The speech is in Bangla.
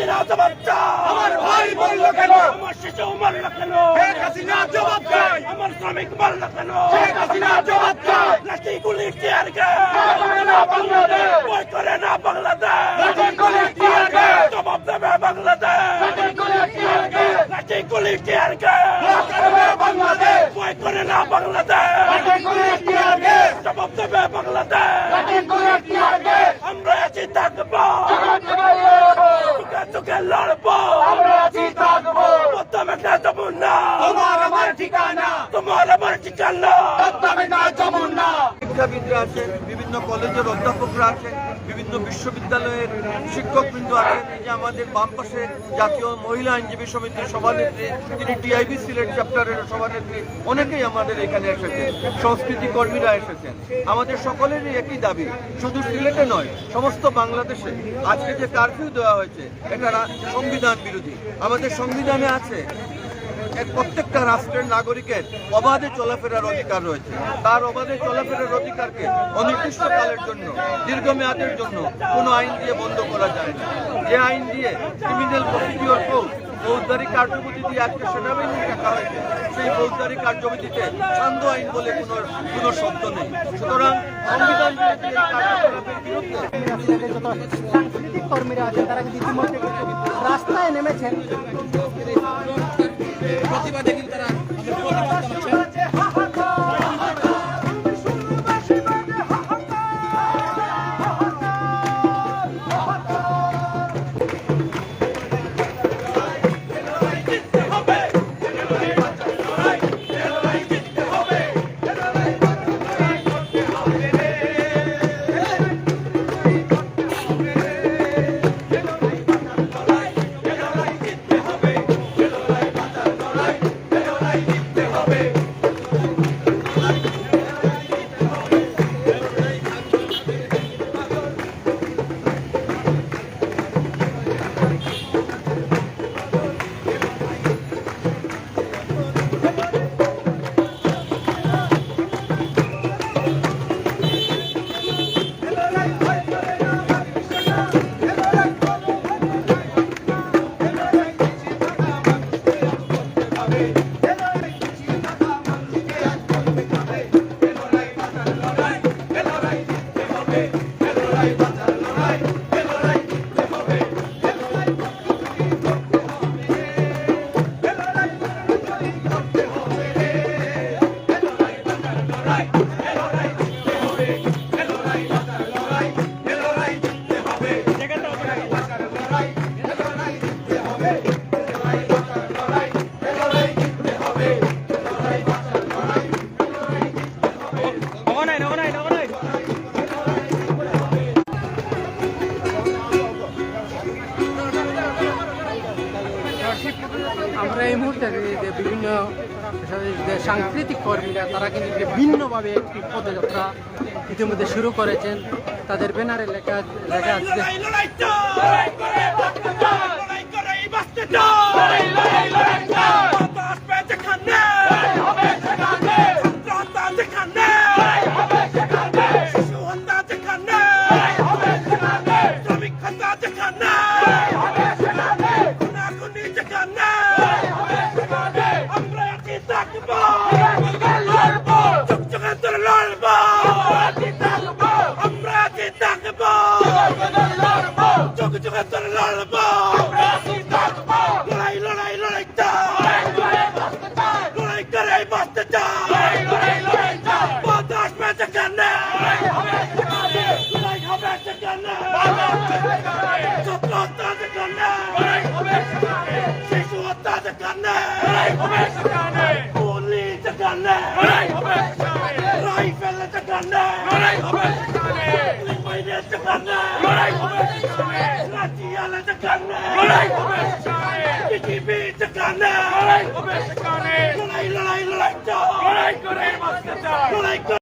হাসিনা জবাব চাই। আমার ভাই বলল কেন? আমার শিশু মারল কেন? শেখ হাসিনা জবাব চাই। আমার শ্রমিক মারল কেন? শেখ হাসিনা জবাব চাই। লাঠি গুলি টিয়ার না বাংলাদেশ বই করে না বাংলাদেশ। লাঠি গুলি টিয়ার গ্যাস। জবাব দেবে বাংলাদেশ। লাঠি গুলি টিয়ার গ্যাস। লাঠি গুলি টিয়ার গে বাংলাদেশ। বই করে না বাংলাদেশ। লাঠি গুলি টিয়ার গ্যাস। জবাব দেবে বাংলাদেশ। লাঠি গুলি টিয়ার গ্যাস। আমরা আছি থাকব। চোখে চোখে লড়বো। আমরা আছি থাকব। প্রথমে কে যাব না তোমার আমার ঠিকানা। তোমার আমার ঠিকানা। তবে না শিক্ষাবিদরা আছেন, বিভিন্ন কলেজের অধ্যাপকরা আছেন, বিভিন্ন বিশ্ববিদ্যালয়ের শিক্ষকবৃন্দ আছেন। এই যে আমাদের বাম পাশে জাতীয় মহিলা আইনজীবী সমিতির সভানেত্রী, তিনি টিআইবি সিলেট চ্যাপ্টারের সভানেত্রী, অনেকেই আমাদের এখানে এসেছেন, সংস্কৃতি কর্মীরা এসেছেন। আমাদের সকলেরই একই দাবি, শুধু সিলেটে নয়, সমস্ত বাংলাদেশে আজকে যে কারফিউ দেওয়া হয়েছে, এটা সংবিধান বিরোধী। আমাদের সংবিধানে আছে প্রত্যেকটা রাষ্ট্রের নাগরিকের অবাধে চলাফেরার অধিকার রয়েছে। তার অবাধে চলাফেরার অধিকারকে অনির্দিষ্টকালের জন্য, দীর্ঘমেয়াদের জন্য কোনো আইন দিয়ে বন্ধ করা যায় না। যে আইন দিয়ে ক্রিমিনাল প্রসিডিওর কোড ফৌজদারি কার্যবিধি দিয়ে আজকে সেনাবাহিনী রাখা হয়েছে, সেই ফৌজদারি কার্যবিধিতে সান্ধ্য আইন বলে কোনো কোনো শব্দ নেই। সুতরাং সংবিধান সাংস্কৃতিক কর্মীরা আছেন তারা কিন্তু ইতিমধ্যে কিন্তু রাস্তায় আমরা এই মুহূর্তে যে বিভিন্ন যে সাংস্কৃতিক কর্মীরা তারা কিন্তু যে ভিন্নভাবে একটি পদযাত্রা ইতিমধ্যে শুরু করেছেন তাদের ব্যানারে লেখা লেখা আছে যে লড়বো লড়াই লড়াই লড়াই লড়াই করে বাঁচতে বাতাস পে যেখানে লড়াই হবে সেখানে ছাত্র হত্যা যেখানে শিশু হত্যা যেখানে গুলি যেখানে রাইফেল যেখানে বাইরে যেখানে লাঠিয়ালে যেখানে পৃথিবী যেখানে লড়াই লড়াই লড়াই চাই লড়াই করে